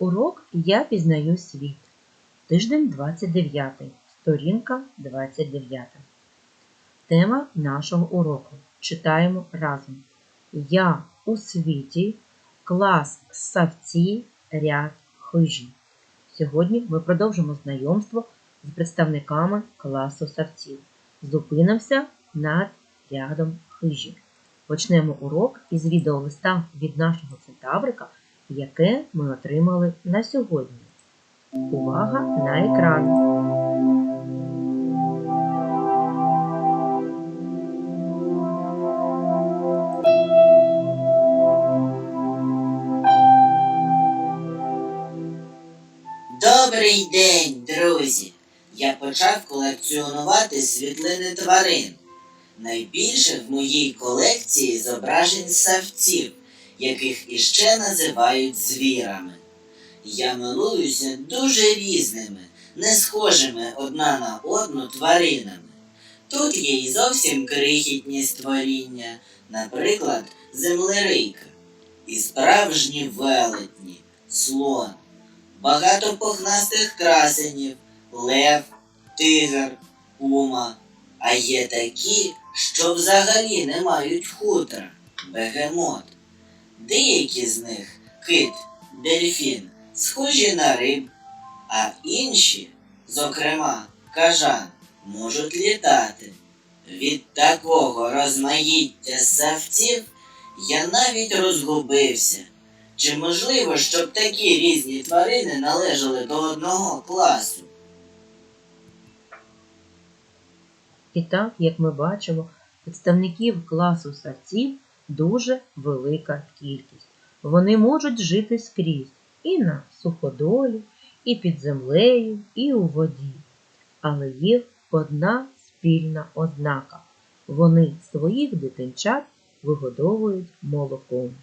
Урок Я пізнаю світ. Тиждень 29. Сторінка 29. Тема нашого уроку. Читаємо разом. Я у світі, клас савці, ряд хижі. Сьогодні ми продовжимо знайомство з представниками класу савців. Зупинимося над рядом хижі. Почнемо урок із відеолиста від нашого центаврика, яке ми отримали на сьогодні. Увага на екран! Добрий день, друзі! Я почав колекціонувати світлини тварин. Найбільше в моїй колекції зображень савців, яких іще називають звірами. Я милуюся дуже різними, не схожими одна на одну тваринами. Тут є й зовсім крихітні створіння, наприклад, землерийка, і справжні велетні, слон багато пухнастих красенів, лев, тигр, пума, а є такі, що взагалі не мають хутра, бегемот. Деякі з них кит, дельфін, схожі на риб, а інші, зокрема, кажан, можуть літати. Від такого розмаїття савців я навіть розгубився. Чи можливо, щоб такі різні тварини належали до одного класу? І так, як ми бачимо, представників класу савців дуже велика кількість. Вони можуть жити скрізь і на суходолі, і під землею, і у воді. Але є одна спільна ознака. Вони своїх дитинчат вигодовують молоком.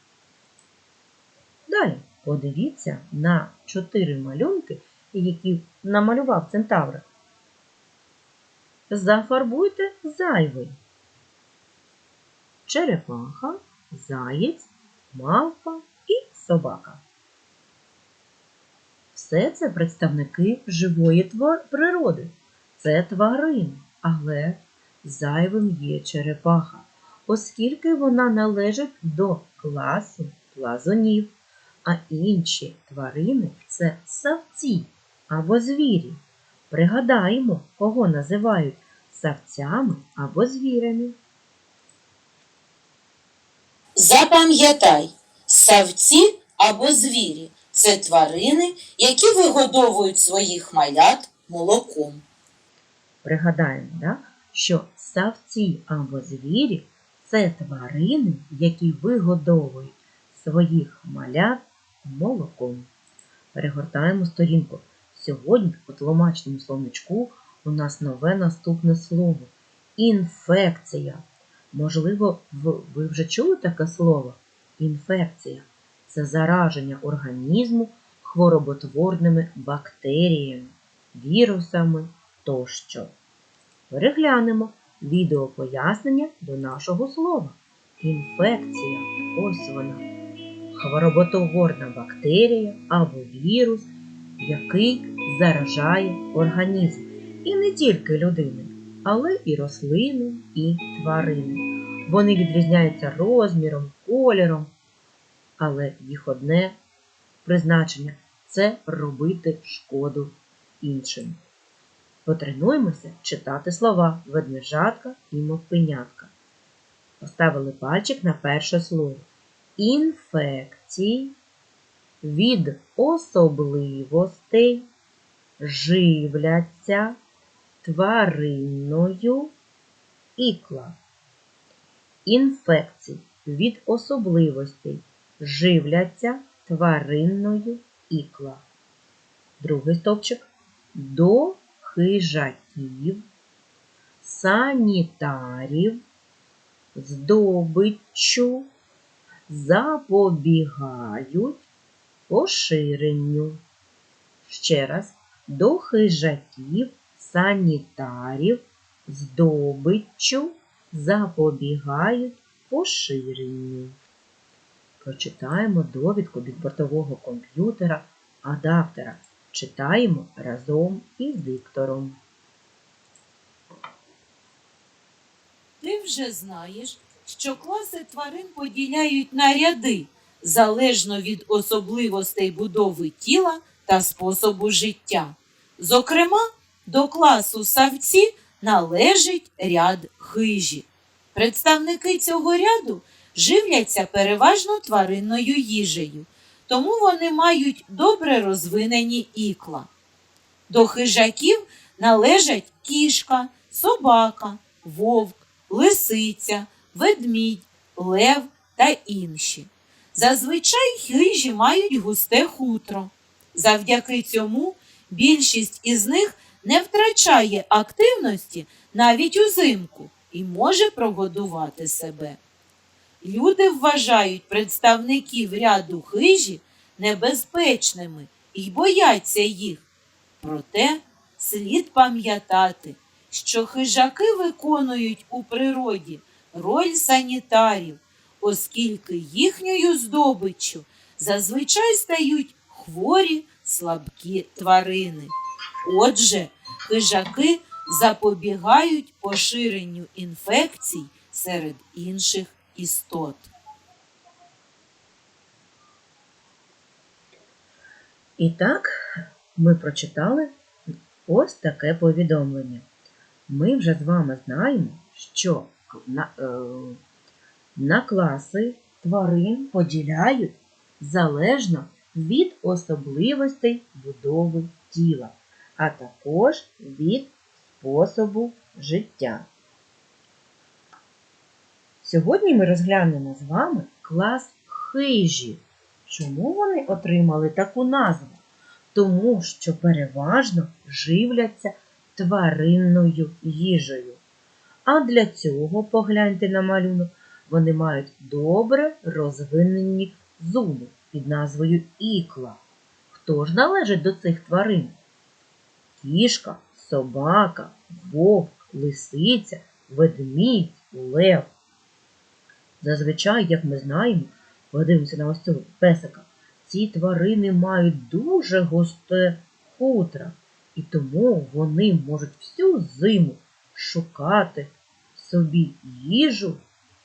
Далі подивіться на чотири малюнки, які намалював Центавр. Зафарбуйте зайвий. Черепаха, заєць, мавпа і собака. Все це представники живої твар- природи. Це тварини, але зайвим є черепаха, оскільки вона належить до класу плазунів, а інші тварини це савці або звірі. Пригадаємо, кого називають савцями або звірями. Запам'ятай, савці або звірі це тварини, які вигодовують своїх малят молоком. Пригадаємо, да, що савці або звірі це тварини, які вигодовують своїх малят молоком. Перегортаємо сторінку. Сьогодні у тлумачному словничку у нас нове наступне слово інфекція. Можливо, ви вже чули таке слово? Інфекція це зараження організму хвороботворними бактеріями, вірусами тощо. Переглянемо відео пояснення до нашого слова. Інфекція. Ось вона. Хвороботворна бактерія або вірус, який заражає організм. І не тільки людини, але і рослини, і тварини. Вони відрізняються розміром, кольором, але їх одне призначення це робити шкоду іншим. Потренуємося читати слова ведмежатка і мавпенятка. Поставили пальчик на перше слово. Інфекції від особливостей живляться тваринною ікла. Інфекції від особливостей живляться тваринною ікла. Другий стовпчик до хижаків, санітарів, здобиччю запобігають поширенню. Ще раз, до хижаків, санітарів, здобиччю запобігають поширенню. Прочитаємо довідку від бортового комп'ютера адаптера. Читаємо разом із диктором. Ти вже знаєш, що класи тварин поділяють на ряди залежно від особливостей будови тіла та способу життя. Зокрема, до класу савці належить ряд хижі. Представники цього ряду живляться переважно тваринною їжею, тому вони мають добре розвинені ікла. До хижаків належать кішка, собака, вовк, лисиця, ведмідь, лев та інші. Зазвичай хижі мають густе хутро. Завдяки цьому більшість із них не втрачає активності навіть узимку і може прогодувати себе. Люди вважають представників ряду хижі небезпечними і бояться їх. Проте слід пам'ятати, що хижаки виконують у природі роль санітарів, оскільки їхньою здобиччю зазвичай стають хворі слабкі тварини. Отже, хижаки запобігають поширенню інфекцій серед інших істот. І так, ми прочитали ось таке повідомлення. Ми вже з вами знаємо, що на, е, на класи тварин поділяють залежно від особливостей будови тіла, а також від способу життя. Сьогодні ми розглянемо з вами клас хижі. Чому вони отримали таку назву? Тому що переважно живляться тваринною їжею. А для цього, погляньте на малюнок, вони мають добре розвинені зуби під назвою ікла. Хто ж належить до цих тварин? Кішка, собака, вовк, лисиця, ведмідь, лев. Зазвичай, як ми знаємо, подивимося на ось цього песика, ці тварини мають дуже густе хутро, і тому вони можуть всю зиму шукати собі їжу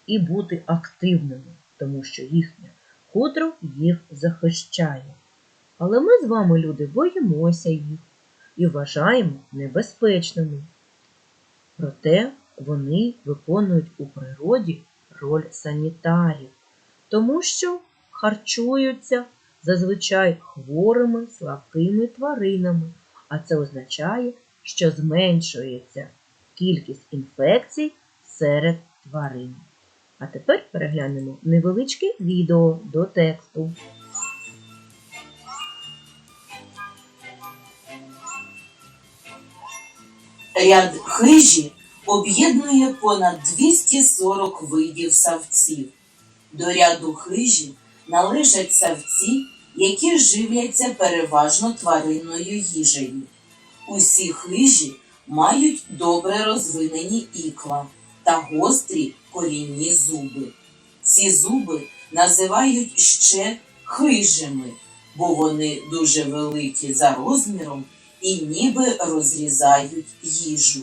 і бути активними, тому що їхнє хутро їх захищає. Але ми з вами, люди, боїмося їх і вважаємо небезпечними. Проте вони виконують у природі роль санітарів, тому що харчуються зазвичай хворими слабкими тваринами, а це означає, що зменшується кількість інфекцій серед тварин. А тепер переглянемо невеличке відео до тексту. Ряд хижі об'єднує понад 240 видів савців. До ряду хижі належать савці, які живляться переважно тваринною їжею. Усі хижі мають добре розвинені ікла та гострі корінні зуби. Ці зуби називають ще хижими, бо вони дуже великі за розміром і ніби розрізають їжу.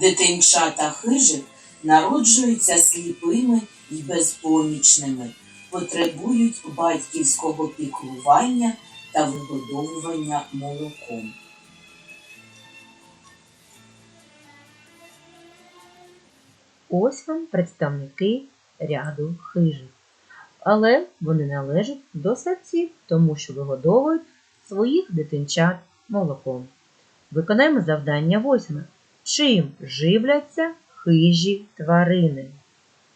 Дитинчата хижих народжуються сліпими і безпомічними, потребують батьківського піклування та вигодовування молоком. Ось вам представники ряду хижих. Але вони належать до савців, тому що вигодовують своїх дитинчат молоком. Виконаємо завдання восьме. Чим живляться хижі тварини?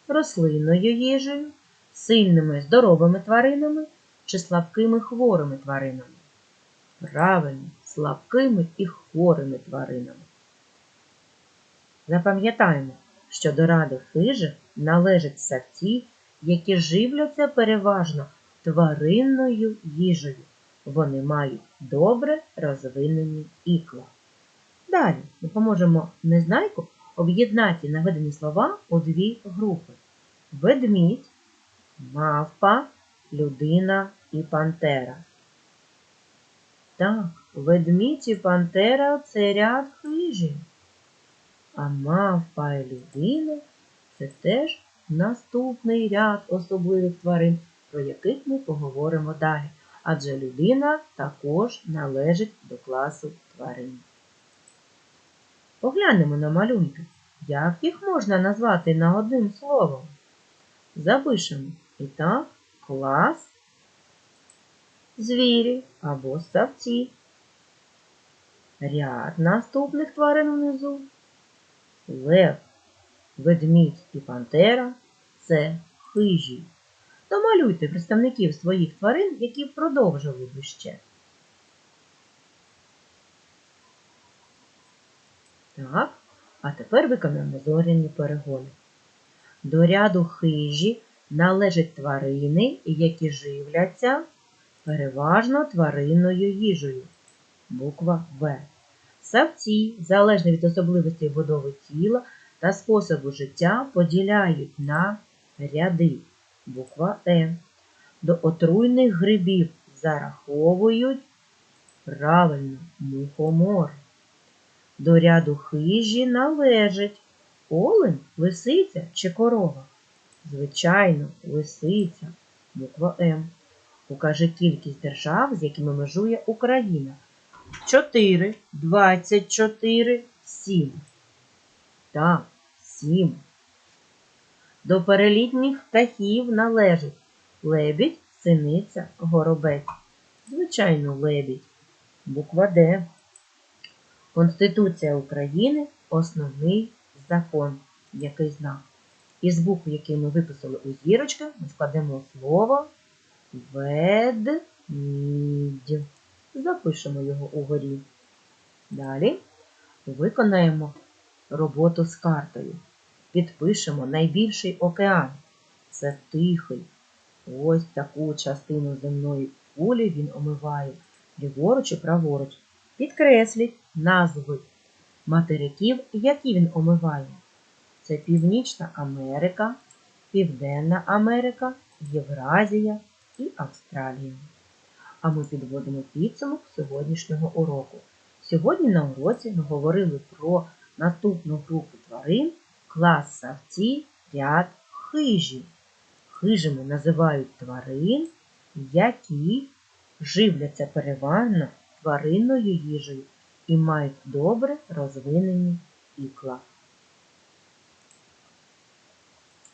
Рослинною їжею, сильними здоровими тваринами чи слабкими хворими тваринами? Правильно, слабкими і хворими тваринами. Запам'ятаємо, що до ради хижих належать савці, які живляться переважно тваринною їжею. Вони мають добре розвинені ікла. Далі допоможемо незнайку об'єднати наведені слова у дві групи. ведмідь, мавпа, людина і пантера. Так, ведмідь і пантера це ряд хижі. А мавпа і людина це теж наступний ряд особливих тварин, про яких ми поговоримо далі. Адже людина також належить до класу тварин. Поглянемо на малюнки. Як їх можна назвати на одним словом? Запишемо. І так, клас, звірі або ставці. Ряд наступних тварин внизу. Лев, ведмідь і пантера це хижі. Домалюйте представників своїх тварин, які продовжили би ще. Так, а тепер виконаємо зоряні перегони. До ряду хижі належать тварини, які живляться переважно тваринною їжею. Буква В. Савці, залежно від особливостей будови тіла та способу життя, поділяють на ряди. Буква Е. До отруйних грибів зараховують правильно мухомор. До ряду хижі належить олень, лисиця чи корова. Звичайно, лисиця. Буква М. Укажи кількість держав, з якими межує Україна. 4, 24, 7. Так, 7. До перелітніх птахів належить лебідь, синиця, горобець. Звичайно, лебідь. Буква Д. Конституція України основний закон. Який знак? Із букв, які ми виписали у зірочки, ми складемо слово ведмідь. Запишемо його угорі. Далі виконаємо роботу з картою. Підпишемо найбільший океан. Це тихий. Ось таку частину земної кулі він омиває ліворуч і праворуч. Підкресліть назви материків, які він омиває. Це Північна Америка, Південна Америка, Євразія і Австралія. А ми підводимо підсумок сьогоднішнього уроку. Сьогодні на уроці ми говорили про наступну групу тварин клас савці, ряд хижі. Хижими називають тварин, які живляться переважно тваринною їжею і мають добре розвинені ікла.